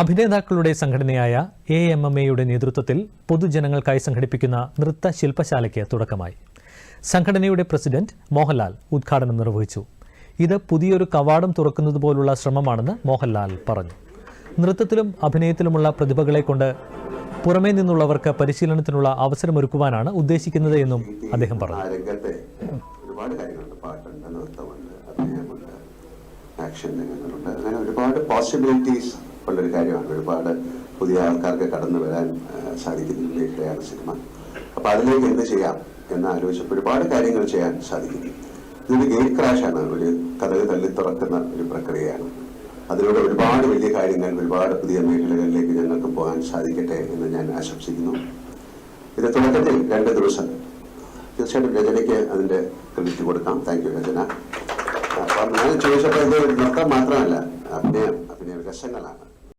അഭിനേതാക്കളുടെ സംഘടനയായ A M M എയുടെ നേതൃത്വത്തിൽ പൊതുജനങ്ങൾക്കായി സംഘടിപ്പിക്കുന്ന നൃത്ത ശില്പശാലയ്ക്ക് തുടക്കമായി. സംഘടനയുടെ പ്രസിഡന്റ് മോഹൻലാൽ ഉദ്ഘാടനം നിർവഹിച്ചു. ഇത് പുതിയൊരു കവാടം തുറക്കുന്നത് പോലുള്ള ശ്രമമാണെന്ന് മോഹൻലാൽ പറഞ്ഞു. നൃത്തത്തിലും അഭിനയത്തിലുമുള്ള പ്രതിഭകളെ കൊണ്ട് പുറമേ നിന്നുള്ളവർക്ക് പരിശീലനത്തിനുള്ള അവസരമൊരുക്കുവാനാണ് ഉദ്ദേശിക്കുന്നത് എന്നും അദ്ദേഹം പറഞ്ഞു. ആക്ഷൻ രംഗങ്ങളുണ്ട്. അങ്ങനെ ഒരുപാട് പോസിബിലിറ്റീസ് ഉള്ളൊരു കാര്യമാണ്. ഒരുപാട് പുതിയ ആൾക്കാർക്ക് കടന്നു വരാൻ സാധിക്കുന്ന. മേഖലയാണ് സിനിമ. അപ്പൊ അതിലേക്ക് എന്ത് ചെയ്യാം എന്ന് ആലോചിച്ചപ്പോൾ ഒരുപാട് കാര്യങ്ങൾ ചെയ്യാൻ സാധിക്കുന്നു. ഇതൊരു ഗേറ്റ് ക്രാഷാണ്. ഒരു കഥകൾ തള്ളി തുറക്കുന്ന ഒരു പ്രക്രിയയാണ്. അതിലൂടെ ഒരുപാട് വലിയ കാര്യങ്ങൾ ഒരുപാട് പുതിയ മേഖലകളിലേക്ക് ഞങ്ങൾക്ക് പോകാൻ സാധിക്കട്ടെ എന്ന് ഞാൻ ആശംസിക്കുന്നു. ഇത് തുടക്കത്തിൽ രണ്ട് ദിവസം. തീർച്ചയായിട്ടും രചനയ്ക്ക് അതിന്റെ ക്രെഡിറ്റ് കൊടുക്കാം. Thank you Rachana. അപ്പം ഞാൻ ചോദിച്ചപ്പോൾ ഇത് നൃത്തം മാത്രമല്ല. അഭിനയം അഭിനയ രസങ്ങളാണ്.